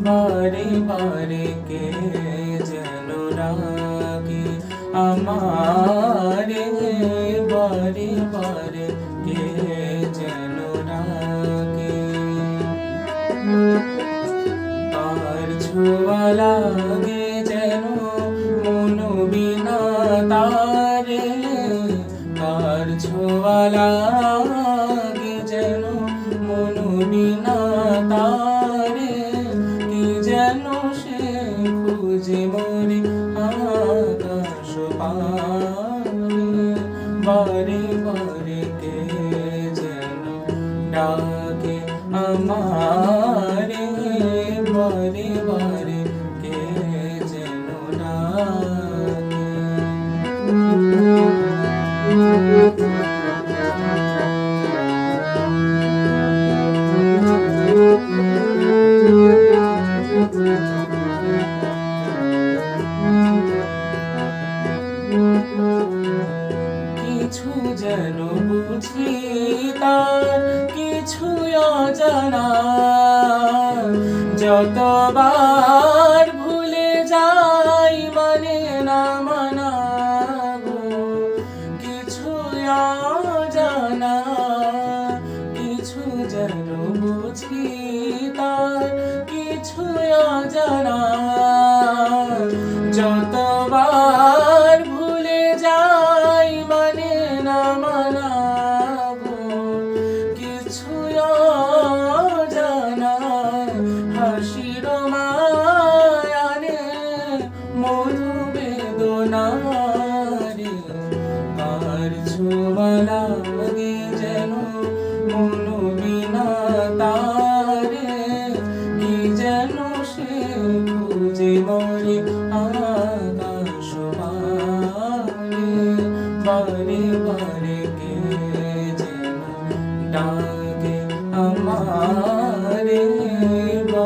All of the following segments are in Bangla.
বারে বারে কে যেন রাগে আমারে বারে বারে কে যেন রাগে আর ছোঁয়া লাগে যেন মন বিনা তারে আর ছোঁয়া লাগে যেন মন বিনা বারে বারে কে যেন ডাকে আমারে বারে বারে বুঝি তার কিছু অজানা। যতবার ভুলে যাই মানে না মানা কিছু অজানা। কিছু যেন বুঝি তার কিছু অজানা। যতবার হাসির মায়ানে মধু বেদনারে আর লাগে যেন মন বিনা তারে কি যেন সে খুঁজে মরে আকাশ বারে বারে বারে কে যেন ডাকে আমারে।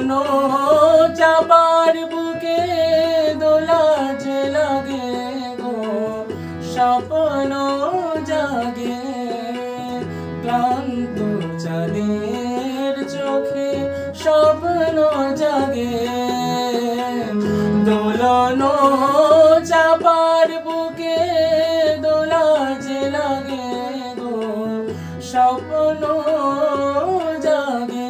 দোলন চাপার বুকে দোলাজ লাগে গো, স্বপ্ন জাগে। ক্লান্ত চাঁদের চোখে স্বপ্ন জাগে। দোলন চাপার বুকে দোলাজ লাগে গো, স্বপ্ন জাগে।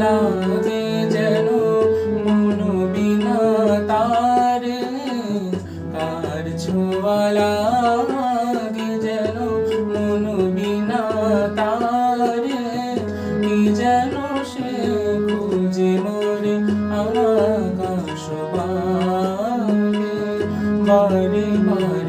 ছোঁয়া যেন মন বিনা তারে। তার ছোঁয়া যেন মন বিনা তারে। যেন সে খুঁজে মরে বারে